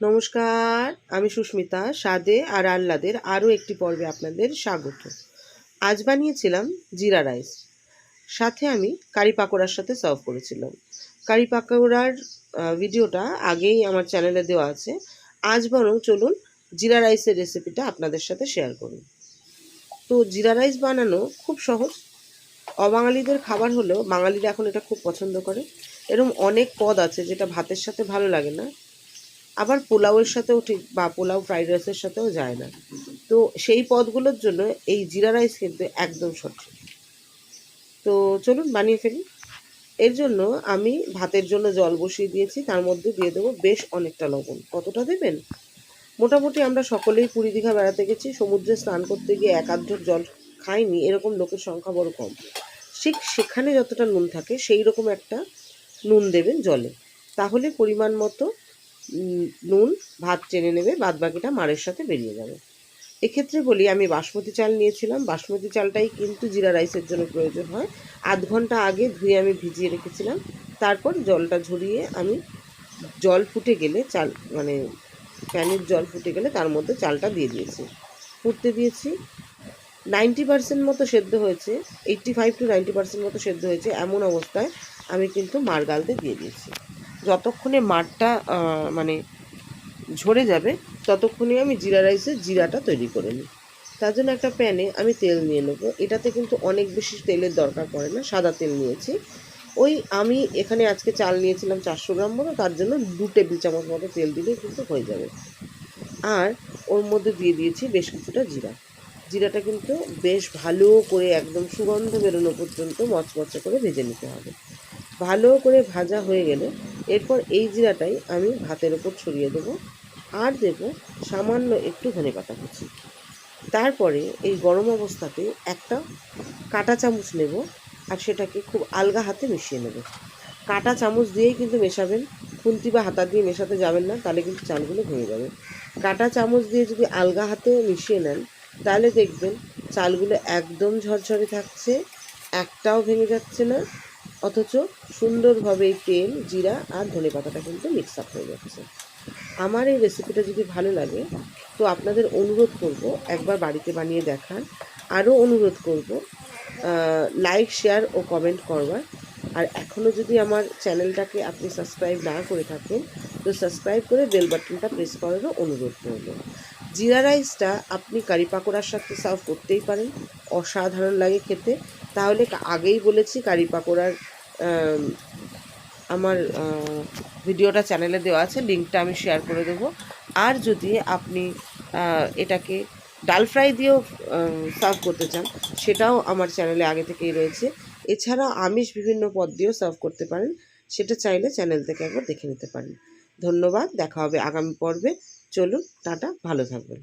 নমস্কার, আমি সুস্মিতা স্বাদে আর আহ্লাদের আরও একটি পর্বে আপনাদের স্বাগত। আজ বানিয়েছিলাম জিরা রাইস। সাথে আমি কারি পাকোড়ার সাথে সার্ভ করেছিলাম। কারি পাকোড়ার ভিডিওটা আগেই আমার চ্যানেলে দেওয়া আছে। আজ বরং চলুন জিরা রাইসের রেসিপিটা আপনাদের সাথে শেয়ার করি। তো জিরা রাইস বানানো খুব সহজ। অবাঙালিদের খাবার হলেও বাঙালিরা এখন এটা খুব পছন্দ করে। এরকম অনেক পদ আছে যেটা ভাতের সাথে ভালো লাগে না। আবার পোলাওয়ের সাথেও ঠিক বা পোলাও ফ্রাইড রাইসের সাথেও যায় না। তো সেই পদগুলোর জন্য এই জিরা রাইস কিন্তু একদম সঠিক। তো চলুন বানিয়ে ফেলি। এর জন্য আমি ভাতের জন্য জল বসিয়ে দিয়েছি, তার মধ্যে দিয়ে দেবো বেশ অনেকটা লবণ। কতটা দেবেন? মোটামুটি আমরা সকলেই পুরী দীঘা বেড়াতে গেছি, সমুদ্রে স্নান করতে গিয়ে এক আধ জল খাইনি, এরকম লোকের সংখ্যা বড় কম। ঠিক সেখানে যতটা নুন থাকে সেই রকম একটা নুন দেবেন জলে। তাহলে পরিমাণ মতো নুন, ভাত টেনে নেবে বাদ বাকিটা মারের সাথে বেরিয়ে যাবে। এক্ষেত্রে বলি, আমি বাসমতি চাল নিয়েছিলাম। বাসমতি চালটাই কিন্তু জিরা রাইসের জন্য প্রয়োজন হয়। আধ ঘণ্টা আগে ধুয়ে আমি ভিজিয়ে রেখেছিলাম। তারপর জলটা ঝরিয়ে আমি জল ফুটে গেলে চাল মানে প্যানের জল ফুটে গেলে তার মধ্যে চালটা দিয়ে দিয়েছি। ফুটতে দিয়েছি। নাইনটি পার্সেন্ট মতো সেদ্ধ হয়েছে। Eighty five to ninety percent মতো সেদ্ধ হয়েছে। এমন অবস্থায় আমি কিন্তু মার গালতে দিয়ে দিয়েছি। যতক্ষণে মাঠটা মানে ঝরে যাবে, ততক্ষণে আমি জিরা রাইসের জিরাটা তৈরি করে নিই। তার জন্য একটা প্যানে আমি তেল নিয়ে নেব। এটাতে কিন্তু অনেক বেশি তেলের দরকার পড়ে না, সাদা তেল নিয়েছি। ওই আমি এখানে আজকে চাল নিয়েছিলাম চারশো গ্রাম মতো, তার জন্য দু টেবিল চামচ মতো তেল দিলেই কিন্তু হয়ে যাবে। আর ওর মধ্যে দিয়ে দিয়েছি বেশ কিছুটা জিরা। জিরাটা কিন্তু বেশ ভালো করে একদম সুগন্ধ বেরোনো পর্যন্ত মচমচে করে ভেজে নিতে হবে। ভালো করে ভাজা হয়ে গেলে এরপর এই জিরাটাই আমি ভাতের ওপর ছড়িয়ে দেবো। আর দেব সামান্য একটু ধনে পাতা কুচি। তারপরে এই গরম অবস্থাতে একটা কাটা চামচ নেব আর সেটাকে খুব আলগা হাতে মিশিয়ে নেব। কাটা চামচ দিয়েই কিন্তু মেশাবেন। খুন্তি বা হাতা দিয়ে মেশাতে যাবেন না, তাহলে কিন্তু চালগুলো ভেঙে যাবে। কাঁটা চামচ দিয়ে যদি আলগা হাতে মিশিয়ে নেন, তাহলে দেখবেন চালগুলো একদম ঝরঝরে থাকছে, একটাও ভেঙে যাচ্ছে না। অথচ সুন্দরভাবে এই তেল, জিরা আর ধনে পাতাটা কিন্তু মিক্স আপ হয়ে যাচ্ছে। আমার এই রেসিপিটা যদি ভালো লাগে, তো আপনাদের অনুরোধ করব একবার বাড়িতে বানিয়ে দেখার। আরও অনুরোধ করব লাইক শেয়ার ও কমেন্ট করবার। আর এখনও যদি আমার চ্যানেলটাকে আপনি সাবস্ক্রাইব না করে থাকেন, তো সাবস্ক্রাইব করে বেল বাটনটা প্রেস করারও অনুরোধ করব। জিরা রাইসটা আপনি কারি পাকোড়ার সাথে সার্ভ করতেই পারেন। অসাধারণ লাগে খেতে। তাহলে আগেই বলেছি কারি পাকোড়ার আমার ভিডিওটা চ্যানেলে দেওয়া আছে লিঙ্কটা আমি শেয়ার করে দেবো। আর যদি আপনি এটাকে ডাল ফ্রাই দিয়েও সার্ভ করতে চান, সেটাও আমার চ্যানেলে আগে থেকেই রয়েছে। এছাড়া আমিষ বিভিন্ন পদ দিয়েও সার্ভ করতে পারেন, সেটা চাইলে চ্যানেল থেকে একবার দেখে নিতে পারেন। ধন্যবাদ, দেখা হবে আগামী পর্বে। চলুন, টাটা, ভালো থাকবেন।